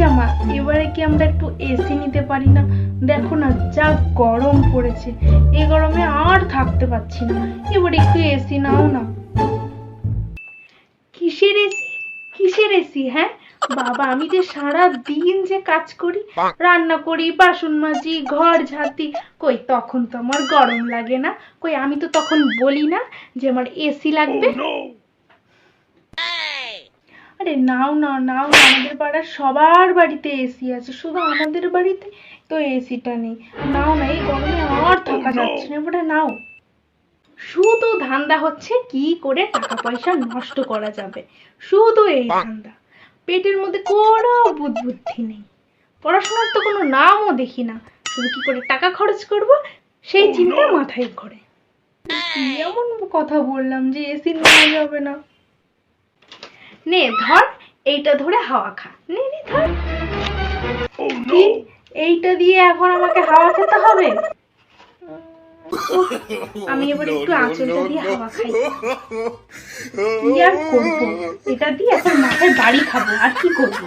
আচ্ছা মা এবারে কি আমরা একটু এসি নিতে পারি না? দেখো না, যা গরম পড়েছে। এই গরমে আর থাকতে পারছি না। এবার একটু এসি নাও না। কিসের এসি কিসের এসি হ্যাঁ? বাবা, আমি যে সারা দিন যে কাজ করি, রান্না করি, বাসন মাজি, ঘর ঝাঁটি, কই, তখন তো আমার গরম লাগে না। কই, আমি তো তখন বলি না যে আমার এসি লাগবে। আরে নাও নাও না আমাদের পাড়ার সবার বাড়িতে এসি আছে। শুধু আমাদের বাড়িতে তো এসিটা নেই। নাও না এই গরমে আর থাকা যাচ্ছে না এবারে নাও। শুধু ধান্দা হচ্ছে কি করে টাকা পয়সা নষ্ট করা যাবে। শুধু এই ধান্দা। পেটের মধ্যে কোনো বুদ্ধি নেই। পড়াশোনার তো কোনো নামও দেখি না। শুধু কি করে টাকা খরচ করব? সেই চিন্তা মাথায় ঘোরে। এমন কথা বললাম যে এসি নেওয়া যাবে না। নে ধর এইটা ধরে হাওয়া খা। নে নে ধর। এইটা দিয়ে এখন আমাকে হাওয়া খেতে হবে? আমি এবার একটু আঁচলটা দিয়ে হাওয়া খাই। কি আর করব? এটা দিয়ে এখন মাথায় বাড়ি খাব আর কি করব?